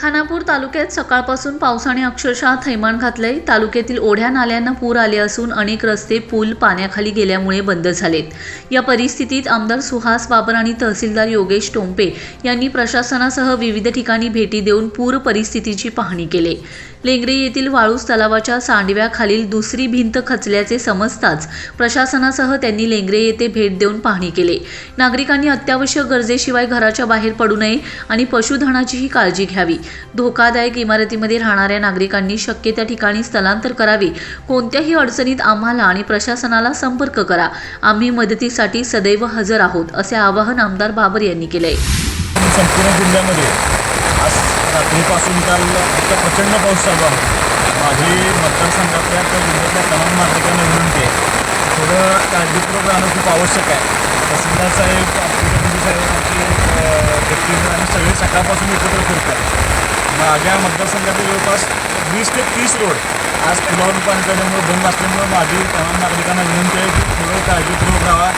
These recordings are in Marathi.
खानापूर तालुक्यात सकाळपासून पावसाने अक्षरशः थैमान घातलंय. तालुक्यातील ओढ्या नाल्यांना पूर आले असून अनेक रस्ते पूल पाण्याखाली गेल्यामुळे बंद झालेत. या परिस्थितीत आमदार सुहास बाबर आणि तहसीलदार योगेश टोंपे यांनी प्रशासनासह विविध ठिकाणी भेटी देऊन पूर परिस्थितीची पाहणी केली. लेंगरे येथील वाळूस तलावाच्या सांडव्याखालील दुसरी भिंत खचल्याचे समजताच प्रशासनासह त्यांनी लेंगरे येथे भेट देऊन पाहणी केली. नागरिकांनी अत्यावश्यक गरजेशिवाय घराच्या बाहेर पडू नये आणि पशुधनाचीही काळजी घ्यावी. धोकादायक इमारतीमध्ये राहणाऱ्या नागरिकांनी शक्य त्या ठिकाणी स्थलांतर करावे. कोणत्याही अडचणीत आम्हाला आणि प्रशासनाला संपर्क करा. आम्ही मदतीसाठी सदैव हजर आहोत असे आवाहन आमदार बाबर यांनी केले संपूर्ण जिल्ह्यामध्ये आज रात्रीपासून काल इतका प्रचंड पाऊस चालू आहे. माझी मतदारसंघातल्या त्या जिल्ह्यातल्या तमाम नागरिकांना विनंती आहे. थोडं काळजीपूर्वक राहणं खूप आवश्यक आहे. तहसीलदार साहेब साहेब आमचे व्यक्ती आणि सगळे सकाळपासून एकत्र फिरतात माझ्या मतदारसंघातील जवळपास वीस ते तीस रोड आज पुलावर पाणी चालल्यामुळे बंद असल्यामुळे माझी तमाम नागरिकांना विनंती आहे की थोडं काळजीपूर्वक राहा.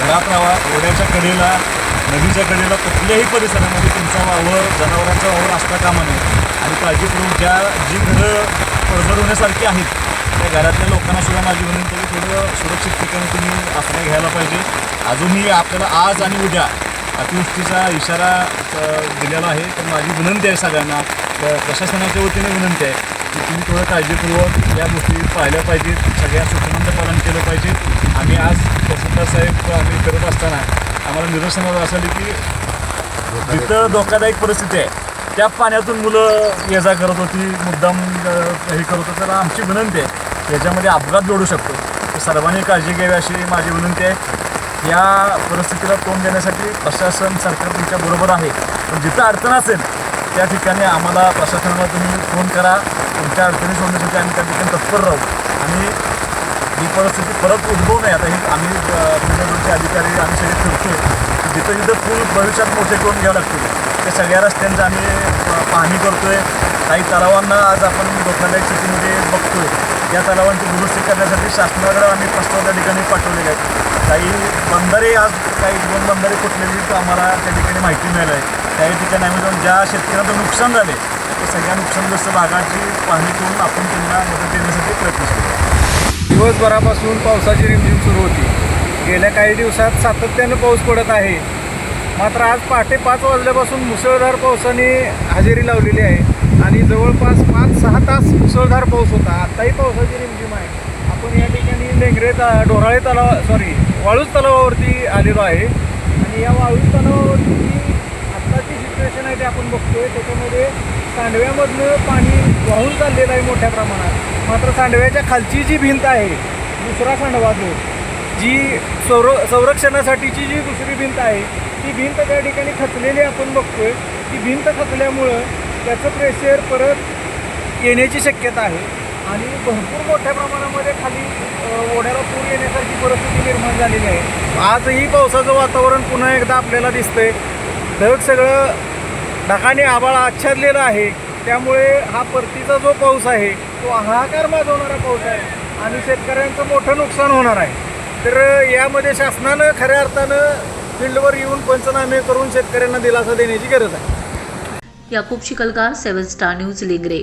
घरात राहा ओढ्याच्या कडेला नदीच्या कडेला कुठल्याही परिसरामध्ये तुमचा वावर जनावरांचा वावर असता कामा नये आणि काळजीपूर्वक ज्या जी घरं पडझड होण्यासारखी आहेत त्या घरातल्या लोकांना सुद्धा माझी विनंती आहे की थोडं सुरक्षित ठिकाणी तुम्ही आश्रय घ्यायला पाहिजे. अजूनही आपल्याला आज आणि उद्या अतिवृष्टीचा इशारा दिलेला आहे. तर माझी विनंती आहे सगळ्यांना प्रशासनाच्या वतीने विनंती आहे की तुम्ही थोडं काळजीपूर्वक या गोष्टी पाहिल्या पाहिजेत. सगळ्या सूचनांचं पालन केलं पाहिजे. आम्ही आज तहसीलदार साहेब आम्ही करत असताना आम्हाला निदर्शनावर असं की जिथं धोकादायक परिस्थिती आहे त्या पाण्यातून मुलं ये जा करत होती मुद्दाम हे करत होतं. तर आमची विनंती आहे याच्यामध्ये अपघात जोडू शकतो. तर सर्वांनी काळजी घ्यावी अशी माझी विनंती आहे. या परिस्थितीला तोंड देण्यासाठी प्रशासन सरकार तुमच्या बरोबर आहे. पण जिथं अडचण असेल त्या ठिकाणी आम्हाला प्रशासनाला तुम्ही फोन करा. तुमच्या अडचणी सोडण्यासाठी आम्ही त्या ठिकाणी तत्पर राहू. आणि ही परिस्थिती परत उद्भवू नये. आता ही आम्ही तुमच्याकडचे अधिकारी आम्ही सगळे फिरतोय जिथं जिथं पूल भविष्यात मोठे करून घ्यावं लागतील त्या सगळ्या रस्त्यांचं आम्ही पाहणी करतोय. काही तलावांना आज आपण धोकादायक स्थितीमध्ये बघतोय. या तलावांची दुरुस्ती करण्यासाठी शासनाकडे आम्ही प्रस्ताव त्या ठिकाणी पाठवलेले आहेत काही बंधारे आज काही दोन बंधारे फुटलेली आम्हाला त्या ठिकाणी माहिती मिळाली आहे काही ठिकाणी आम्ही जाऊन ज्या शेतकऱ्यांचं नुकसान झाले त्या सगळ्या नुकसानग्रस्त भागाची पाहणी करून आपण त्यांना मदत देण्यासाठी प्रयत्न करतो दिवसभरापासून पावसाची रिमझिम सुरू होती. गेल्या काही दिवसात सातत्यानं पाऊस पडत आहे. मात्र आज पहाटे पाच वाजल्यापासून मुसळधार पावसाने हजेरी लावलेली आहे आणि जवळपास पाच सहा तास मुसळधार पाऊस होता. आत्ताही पावसाची रिमझिम आहे. आपण या ठिकाणी लेंगरे ता डोराळे तलाव सॉरी वाळूज तलावावरती आलेलो आहे. आणि या वाळूज तलावावरती जी आत्ताची सिच्युएशन आहे ते आपण बघतोय. त्याच्यामध्ये सांडव्यामधनं पाणी वाहून चाललेलं आहे मोठ्या प्रमाणात. मात्र सांडव्याच्या खालची जी भिंत आहे दुसरा सांडवा जो जी संर संरक्षणासाठीची जी दुसरी भिंत आहे ती भिंत त्या ठिकाणी खचलेली आपण बघतोय. ती भिंत खचल्यामुळं त्याचं प्रेशर परत येण्याची शक्यता आहे. आणि भरपूर मोठ्या प्रमाणामध्ये खाली ओढ्याला पूर येण्यासारखी परिस्थिती निर्माण झालेली आहे. आजही पावसाचं वातावरण पुन्हा एकदा आपल्याला दिसतंय. ढग सगळं ढगाने आभाळ आच्छादलेलं आहे. त्यामुळे हा परतीचा जो पाऊस आहे तो हाहाकार माजवणारा पाऊस आहे आणि शेतकऱ्यांचं मोठं नुकसान होणार आहे. तर यामध्ये शासनानं खऱ्या अर्थानं फील्डवर येऊन पंचनामे करून शेतकऱ्यांना दिलासा देण्याची गरज आहे. Yakub Chikhalkar seven star news Lengre.